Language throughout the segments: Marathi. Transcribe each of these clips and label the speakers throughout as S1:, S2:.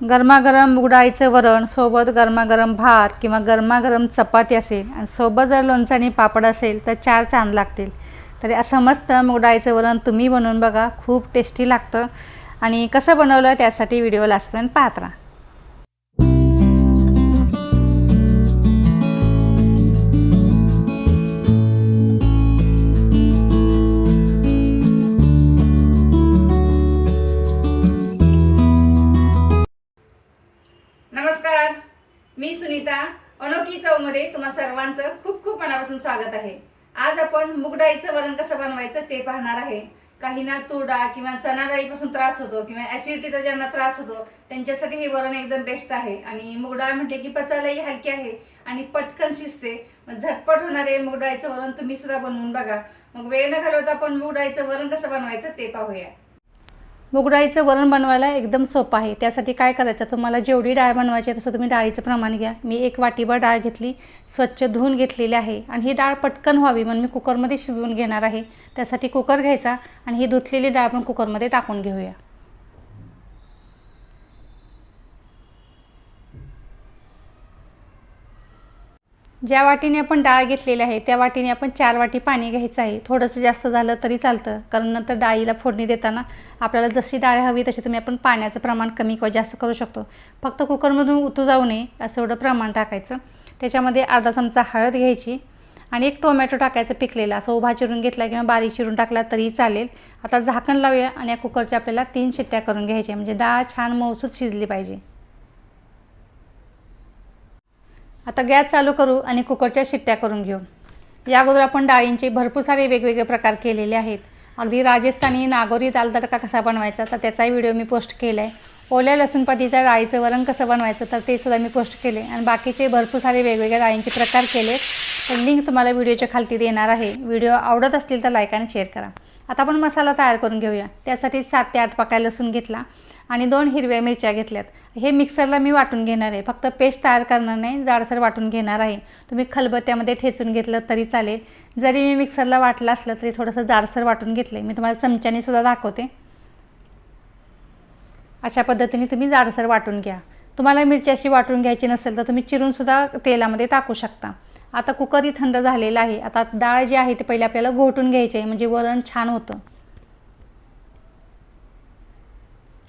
S1: गरमागरम उघडायचं वरण सोबत गरमागरम भात किंवा गरमागरम चपाती असेल आणि सोबत जर लोणचं आणि पापड असेल तर चार चांद लागतील. तरी असं मस्त मुगडाळीचं वरण तुम्ही बनवून बघा खूप टेस्टी लागतं. आणि कसं बनवलं त्यासाठी व्हिडिओ लास्टपर्यंत पाहत राहा. मी सुनीता अनोखी चवमध्ये तुम्हा सर्वांचं खूप खूप मनापासून स्वागत आहे. आज आपण मूगडाळीचं वरण कसं बनवायचं ते पाहणार आहे. काहींना तूर किंवा चणा डाळीपासून त्रास होतो किंवा ऍसिडिटीचा ज्यांना त्रास होतो त्यांच्यासाठी हे वरण एकदम बेस्ट आहे. आणि मुगडाळ म्हटले की पचायलाही हलकी आहे आणि पटकन शिजते. मग झटपट होणारे मुगडाळीचं वरण तुम्ही सुद्धा बनवून बघा. मग वेळ न घालवता आपण मुगडाळीचं वरण कसं बनवायचं ते पाहूया. मुगडाळीचं वरण बनवायला एकदम सोपं आहे. त्यासाठी काय करायचं? तुम्हाला जेवढी डाळ बनवायची आहे तसं तुम्ही डाळीचं प्रमाण घ्या. मी एक वाटीभर डाळ घेतली स्वच्छ धुवून घेतलेली आहे आणि ही डाळ पटकन व्हावी म्हणून मी कुकरमध्ये शिजवून घेणार आहे. त्यासाठी कुकर घ्यायचा आणि ही धुतलेली डाळ पण कुकरमध्ये टाकून घेऊया. ज्या वाटीने आपण डाळ घेतलेली आहे त्या वाटीने आपण चार वाटी पाणी घ्यायचं आहे. थोडंसं जास्त झालं तरी चालतं कारण नंतर डाळीला फोडणी देताना आपल्याला जशी डाळ हवी तशी तुम्ही आपण पाण्याचं प्रमाण कमी किंवा जास्त करू शकतो. फक्त कुकरमधून उतू जाऊ नये असं एवढं प्रमाण टाकायचं. त्याच्यामध्ये अर्धा चमचा हळद घ्यायची आणि एक टोमॅटो टाकायचं पिकलेला असं उभा चिरून घेतला किंवा बारीक चिरून टाकला तरी चालेल. आता झाकण लावूया आणि या कुकरच्या आपल्याला तीन शिट्ट्या करून घ्यायच्या म्हणजे डाळ छान मौसूद शिजली पाहिजे. आता गॅस चालू करू आणि कुकरच्या शिट्ट्या करून घेऊ. या अगोदर आपण डाळींचे भरपूर सारे वेगवेगळे प्रकार केलेले आहेत. अगदी राजस्थानी नागोरी दाल तडका कसा बनवायचा तर त्याचाही व्हिडिओ मी पोस्ट केला आहे ओल्या लसूणपातीच्या डाळीचं वरण कसं बनवायचं तर ते सुद्धा मी पोस्ट केले आणि बाकीचे भरपूर सारे वेगवेगळ्या डाळींचे प्रकार केले लिंक तुम्हाला व्हिडिओच्या खालती देणार आहे. व्हिडिओ आवडत असतील तर लाईक आणि शेअर करा. आता आपण मसाला तयार करून घेऊया. त्यासाठी सात ते आठ पाकळ्या लसूण घेतला आणि दोन हिरव्या मिरच्या घेतल्यात. हे मिक्सरला मी वाटून घेणार आहे. फक्त पेस्ट तयार करणार नाही जाडसर वाटून घेणार आहे. तुम्ही खलबत्त्यामध्ये ठेचून घेतलं तरी चालेल. जरी मी मिक्सरला वाटलं असलं तरी थोडंसं जाडसर वाटून घेतलं मी तुम्हाला चमच्याने सुद्धा दाखवते. अशा पद्धतीने तुम्ही जाडसर वाटून घ्या. तुम्हाला मिरची अशी वाटून घ्यायची नसेल तर तुम्ही चिरूनसुद्धा तेलामध्ये टाकू शकता. आता कुकरही थंड झालेला आहे. आता डाळ जी आहे ते पहिले आपल्याला घोटून घ्यायची आहे म्हणजे वरण छान होतं.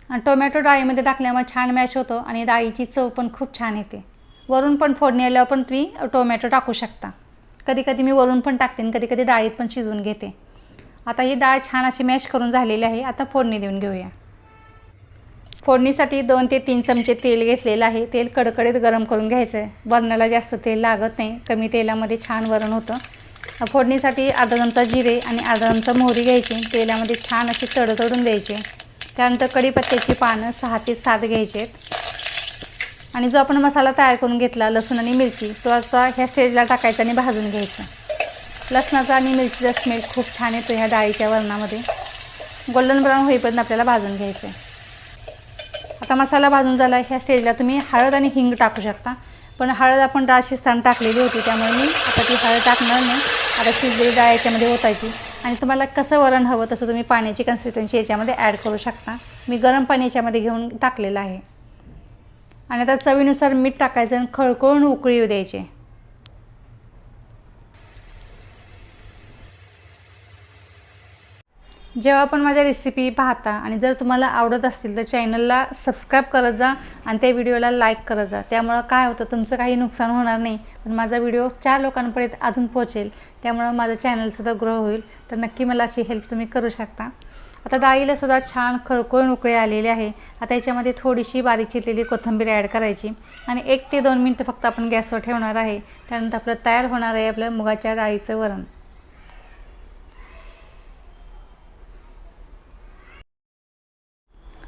S1: आणि टोमॅटो डाळीमध्ये टाकल्यामुळे छान मॅश होतं आणि डाळीची चव पण खूप छान येते. वरून पण फोडणी आल्यावर पण तुम्ही टोमॅटो टाकू शकता. कधी कधी मी वरून पण टाकते आणि कधी कधी डाळीत पण शिजवून घेते. आता ही डाळ छान अशी मॅश करून झालेली आहे. आता फोडणी देऊन घेऊया. फोडणीसाठी दोन ते तीन चमचे तेल घेतलेलं आहे. तेल कडकडीत गरम करून घ्यायचं आहे वरणाला जास्त तेल लागत नाही. कमी तेलामध्ये छान वरण होतं. फोडणीसाठी अर्धा चमचा जिरे आणि अर्धा चमचा मोहरी घ्यायची. तेलामध्ये छान अशी तडतडून द्यायची. त्यानंतर कढीपत्त्याची पानं सहा ते सात घ्यायचे. आहेत आणि जो आपण मसाला तयार करून घेतला लसूण आणि मिरची तो आता ह्या स्टेजला टाकायचा आणि भाजून घ्यायचा. लसणाचा आणि मिरचीचा स्मेल खूप छान येतो ह्या डाळीच्या वरणामध्ये. गोल्डन ब्राऊन होईपर्यंत आपल्याला भाजून घ्यायचं आहे आता मसाला भाजून झाला ह्या स्टेजला तुम्ही हळद आणि हिंग टाकू शकता. पण हळद आपण डाळ शिजताना टाकलेली होती त्यामुळे मी आता ती हळद टाकणार नाही. आता शिजलेली डाळ याच्यामध्ये ओतायची. आणि तुम्हाला कसं वरण हवं तसं तुम्ही पाण्याची कन्सिस्टन्सी याच्यामध्ये ॲड करू शकता. मी गरम पाणी याच्यामध्ये घेऊन टाकलेलं आहे. आणि आता चवीनुसार मीठ टाकायचं आणि खळखळून उकळी द्यायचे द्यायची. जेव्हा पण माझ्या रेसिपी पाहता आणि जर तुम्हाला आवडत असतील तर चॅनलला सबस्क्राईब करत जा आणि त्या व्हिडिओला लाईक करत जा. त्यामुळं काय होतं तुमचं काही नुकसान होणार नाही पण माझा व्हिडिओ चार लोकांपर्यंत अजून पोहोचेल. त्यामुळं माझं चॅनलसुद्धा ग्रो होईल. तर नक्की मला अशी हेल्प तुम्ही करू शकता. आता डाळीला सुद्धा छान खळकळून उकळी आलेली आहे. आता याच्यामध्ये थोडीशी बारीक चिरलेली कोथिंबीर ॲड करायची आणि एक ते दोन मिनटं फक्त आपण गॅसवर ठेवणार आहे. त्यानंतर आपलं तयार होणार आहे आपलं मुगाच्या डाळीचं वरण.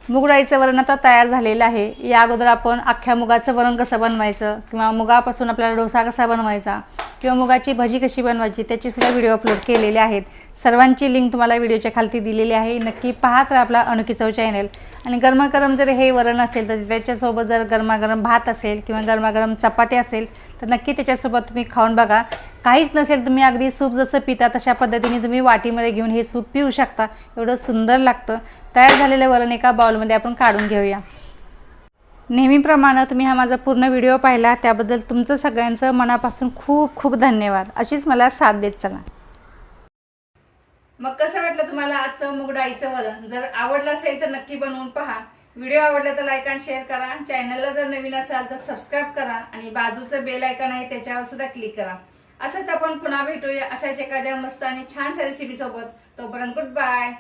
S1: मुगडाळीचं वरण आता तयार झालेलं आहे. या अगोदर आपण अख्ख्या मुगाचं वरण कसं बनवायचं किंवा मुगापासून आपल्याला डोसा कसा बनवायचा किंवा मुगाची भजी कशी बनवायची त्याची सुद्धा व्हिडिओ अपलोड केलेले आहेत. सर्वांची लिंक तुम्हाला व्हिडिओच्या खालती दिलेली आहे. नक्की पाहत राहा आपला अनोखी चव चॅनल आणि गरमागरम जर हे वरण असेल तर त्याच्यासोबत जर गरमागरम भात असेल किंवा गरमागरम चपाती असेल तर नक्की त्याच्यासोबत तुम्ही खाऊन बघा. काहीच नसेल तुम्ही अगदी सूप जसं पिता तशा पद्धतीने तुम्ही वाटीमध्ये घेऊन हे सूप पिऊ शकता. एवढं सुंदर लागतं. तयार झालेलं वरण एका बाउलमध्ये आपण काढून घेऊया. नेहमीप्रमाणे तुम्ही हा माझा पूर्ण व्हिडिओ पाहिला त्याबद्दल तुमचं सगळ्यांचं मनापासून खूप खूप धन्यवाद. अशीच मला साथ देत चला. मग कसं वाटलं तुम्हाला आजचं मूग डाळीचं वरण? जर आवडलं असेल तर नक्की बनवून पहा. व्हिडिओ आवडला तर लाईक आणि शेअर करा. चॅनलला जर नवीन असाल तर सबस्क्राईब करा. आणि बाजूचं बेल आयकॉन आहे त्याच्यावर सुद्धा क्लिक करा. असंच आपण पुन्हा भेटूया अशाच एखाद्या मस्त आणि छानशा रेसिपी सोबत. तोपर्यंत गुड बाय